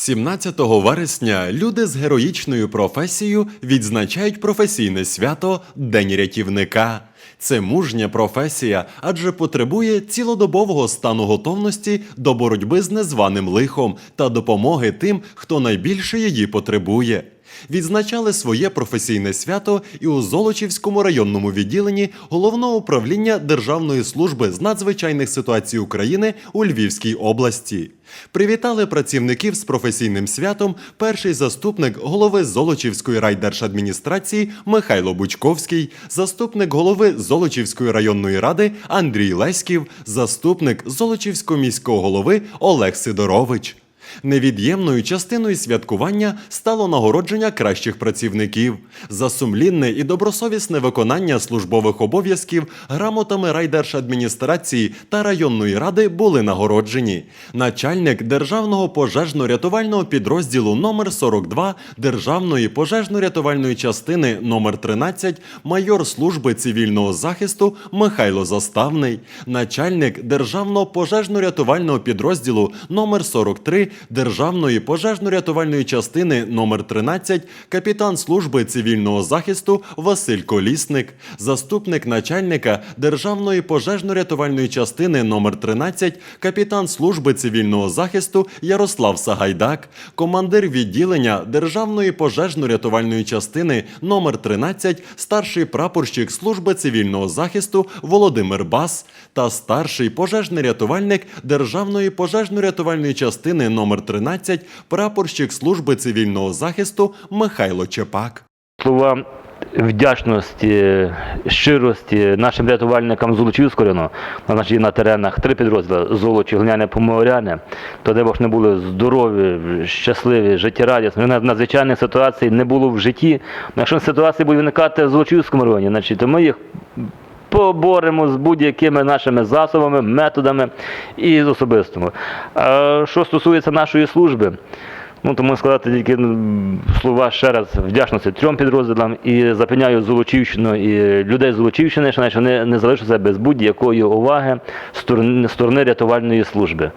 17 вересня люди з героїчною професією відзначають професійне свято День рятівника. Це мужня професія, адже потребує цілодобового стану готовності до боротьби з незваним лихом та допомоги тим, хто найбільше її потребує. Відзначали своє професійне свято і у Золочівському районному відділенні головного управління Державної служби з надзвичайних ситуацій України у Львівській області. Привітали працівників з професійним святом перший заступник голови Золочівської райдержадміністрації Михайло Бучковський, заступник голови Золочівської районної ради Андрій Леськів, заступник Золочівського міського голови Олег Сидорович. Невід'ємною частиною святкування стало нагородження кращих працівників за сумлінне і добросовісне виконання службових обов'язків грамотами райдержадміністрації та районної ради були нагороджені. Начальник державного пожежно-рятувального підрозділу номер 42 Державної пожежно-рятувальної частини номер 13 майор служби цивільного захисту Михайло Заставний, начальник державного пожежно-рятувального підрозділу номер 43 Державної пожежно-рятувальної частини номер 13 капітан служби цивільного захисту Василь Колісник, заступник начальника Державної пожежно-рятувальної частини номер 13 капітан служби цивільного захисту Ярослав Сагайдак, командир відділення Державної пожежно-рятувальної частини номер 13 старший прапорщик служби цивільного захисту Володимир Бас та старший пожежний рятувальник Державної пожежно-рятувальної частини номер 13 прапорщик служби цивільного захисту Михайло Чепак. слова вдячності, щирості нашим рятувальникам Золочівського району, на значить, на теренах три підрозділи Золочі, Глиняне, Поморяне, то де б не були здорові, щасливі, життєрадісні. На надзвичайних ситуацій не було в житті. Ну, Якщо ситуації будуть виникати в Золочівському районі, значить, то ми їх поборемо з будь-якими нашими засобами, методами і з особистими. Що стосується нашої служби, ну тому сказати тільки слова ще раз вдячності трьом підрозділам і запевняю Золочівщину і людей Золочівщини, що вони не залишаться без будь-якої уваги з з сторони рятувальної служби.